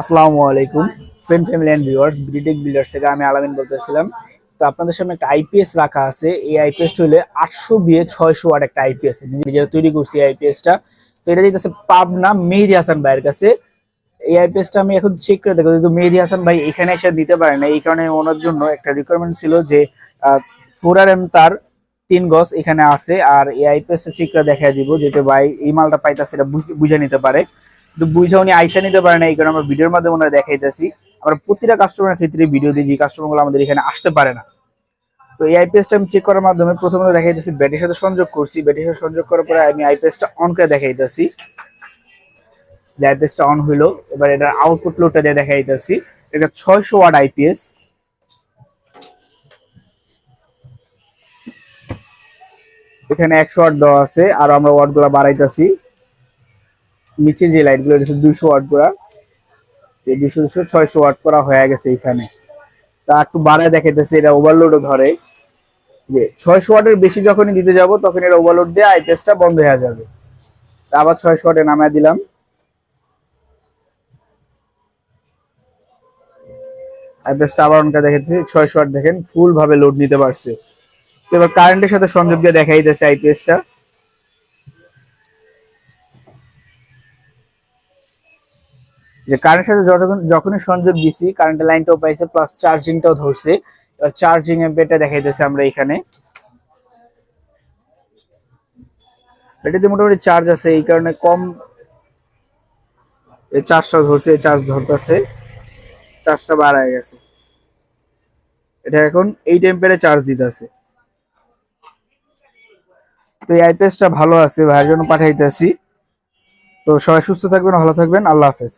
আসসালামু আলাইকুম। Friend family and viewers BDTech builders থেকে আমি আলামিন বলতেছিলাম। তো আপনাদের সামনে একটা আইপিএস রাখা আছে। এই আইপিএসটা হলে আটশো বিয়ে ছয়শো ওয়াট একটা আইপিএস নিজেরা তৈরি করছি এই আইপিএসটা তো এটা যেতেছে পাবনা মেহেদি হাসান ভাইয়ের কাছে। এই আইপিএসটা আমি এখন চেক করে দেখো যেহেতু মেহেদি হাসান ভাই এখানে এসে নিতে পারে না এই কারণে ওনার জন্য একটা রিকোয়ারমেন্ট ছিল যে ফোর আর এম তার তিন গজ এখানে আছে। আর এই আইপিএসটা চেক করে দেখা দিব যেতে ভাই এই মালটা পাইতাছে, এটা বুঝে নিতে পারে। কিন্তু বুঝে উনি আইসা নিতে পারে না, এই কারণে আমরা ভিডিওর মাধ্যমে ওনারা দেখাইতেছি। আমরা প্রতিটা কাস্টমারের ক্ষেত্রে ভিডিও দিই যে কাস্টমারগুলো আমাদের এখানে আসতে পারে না। তো এই আইপিএসটা আমি চেক করার মাধ্যমে প্রথমে দেখাইতেছি ব্যাটের সাথে সংযোগ করছি। ব্যাটের সাথে সংযোগ করার পরে আমি আইপিএসটা অন করে দেখাইতেছি। যে আইপিএসটা অন হইল, এবার এটার আউটপুট লোডটা দিয়ে দেখাইতেছি। এটা ছয়শো ওয়াট আইপিএস এখানে একশো ওয়াট দেওয়া আছে, আর আমরা ওয়াটগুলা বাড়াইতেছি। নিচে যে লাইটগুলো দুইশো ওয়াট করা। দুইশো দুশো ছয়শো ওয়াট করা হয়ে গেছে এখানে। তা একটু বাড়ায় দেখাইতেছে, এটা ওভারলোডও ধরে। যে ছয়শো ওয়াটের বেশি যখনই দিতে যাব, তখন এটা ওভারলোড দিয়ে আইপিএসটা বন্ধ হয়ে যাবে। তা আবার ছয়শো ওয়াটে নামায় দিলাম। আবার ছয়শো ওয়াট দেখেন ফুল ভাবে লোড নিতে পারছে। এবার কারেন্টের সাথে সংযোগ দিয়ে দেখাই দিতেছে আইপিএসটা যে কারেন্টের সাথে যখন যখনই সংযোগ দিছি কারেন্টের লাইনটাও পাইছে প্লাস চার্জিংটাও ধরছে। এবার চার্জিং এম্পেয়ারটা দেখাইতেছে আমরা এখানে। এটাতে মোটামুটি চার্জ আছে, এই কারণে কম এই চার্জটা ধরছে চার্জ ধরতেছে। চার্জটা বাড়ায় গেছে। এটা এখন এই টেম্পারে চার্জ দিতেছে। তো এই আইপিএসটা ভালো আছে, ভাইয়ের জন্য পাঠাইতেছি। তো সবাই সুস্থ থাকবেন, ভালো থাকবেন, আল্লাহ হাফেজ।